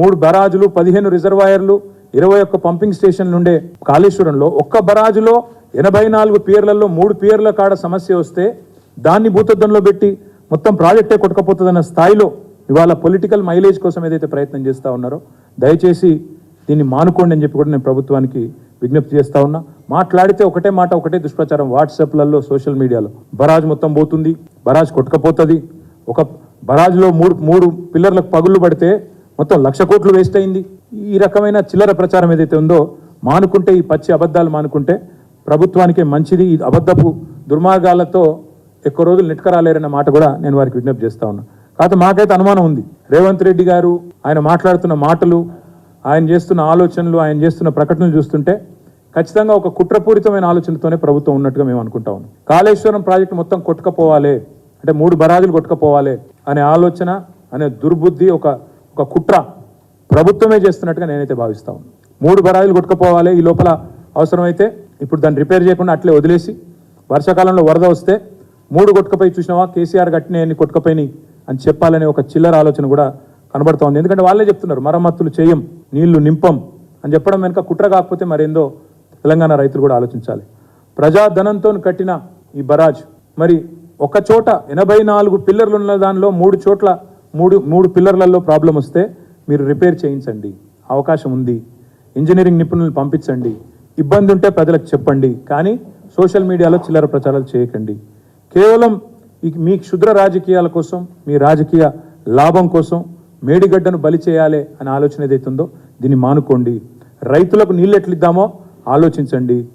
మూడు బరాజులు పదిహేను రిజర్వాయర్లు ఇరవై ఒక్క పంపింగ్ స్టేషన్లు ఉండే కాళేశ్వరంలో ఒక్క బరాజులో ఎనభై నాలుగు పియర్లలో మూడు పియర్ల కాడ సమస్య వస్తే దాన్ని భూతద్దంలో పెట్టి మొత్తం ప్రాజెక్టే కొట్టకపోతుందన్న స్థాయిలో ఇవాళ పొలిటికల్ మైలేజ్ కోసం ఏదైతే ప్రయత్నం చేస్తూ ఉన్నారో దయచేసి దీన్ని మానుకోండి అని చెప్పి కూడా నేను ప్రభుత్వానికి విజ్ఞప్తి చేస్తా ఉన్నా. మాట్లాడితే ఒకటే మాట ఒకటే దుష్ప్రచారం వాట్సాప్లలో సోషల్ మీడియాలో. బరాజ్ మొత్తం పోతుంది బరాజ్ కొట్టుకపోతుంది. ఒక బరాజ్లో మూడు మూడు పిల్లర్లకు పగుళ్ళు పడితే మొత్తం లక్ష కోట్లు వేస్ట్ అయింది. ఈ రకమైన చిల్లర ప్రచారం ఏదైతే ఉందో మానుకుంటే ఈ పచ్చి అబద్ధాలు మానుకుంటే ప్రభుత్వానికే మంచిది. ఈ అబద్ధపు దుర్మార్గాలతో ఎక్కువ రోజులు నెట్కరాలేరన్న మాట కూడా నేను వారికి విజ్ఞప్తి చేస్తా ఉన్నా. కాకపోతే మాకైతే అనుమానం ఉంది. రేవంత్ రెడ్డి గారు ఆయన మాట్లాడుతున్న మాటలు ఆయన చేస్తున్న ఆలోచనలు ఆయన చేస్తున్న ప్రకటనలు చూస్తుంటే ఖచ్చితంగా ఒక కుట్రపూరితమైన ఆలోచనతోనే ప్రభుత్వం ఉన్నట్టుగా మేము అనుకుంటా ఉన్నాం. కాళేశ్వరం ప్రాజెక్టు మొత్తం కొట్టుకపోవాలి అంటే మూడు బరాజులు కొట్టుకపోవాలి అనే ఆలోచన అనే దుర్బుద్ధి ఒక ఒక కుట్ర ప్రభుత్వమే చేస్తున్నట్టుగా నేనైతే భావిస్తా మూడు బరాజులు కొట్టుకుపోవాలి ఈ లోపల అవసరమైతే ఇప్పుడు దాన్ని రిపేర్ చేయకుండా అట్లే వదిలేసి వర్షాకాలంలో వరద వస్తే మూడు కొట్టుకపోయి చూసినావా కేసీఆర్ కట్టినాయన్ని కొట్టుకపోయి అని చెప్పాలనే ఒక చిల్లర ఆలోచన కూడా కనబడుతోంది ఎందుకంటే వాళ్ళే చెప్తున్నారు మరమ్మతులు చేయం నీళ్ళు నింపం అని చెప్పడం వెనుక కుట్ర కాకపోతే మరేందో తెలంగాణ రైతులు కూడా ఆలోచించాలి. ప్రజాధనంతో కట్టిన ఈ బరాజ్ మరి ఒక చోట ఎనభై నాలుగు పిల్లర్లు ఉన్న దానిలో మూడు చోట్ల మూడు మూడు పిల్లర్లలో ప్రాబ్లం వస్తే మీరు రిపేర్ చేయించండి. అవకాశం ఉంది. ఇంజనీరింగ్ నిపుణులను పంపించండి. ఇబ్బంది ఉంటే ప్రజలకు చెప్పండి. కానీ సోషల్ మీడియాలో చిల్లర ప్రచారాలు చేయకండి. కేవలం మీ క్షుద్ర రాజకీయాల కోసం మీ రాజకీయ లాభం కోసం మేడిగడ్డను బలి చేయాలి అనే ఆలోచన ఏదైతుందో దీన్ని మానుకోండి. రైతులకు నీళ్ళు ఎట్లిద్దామో ఆలోచించండి.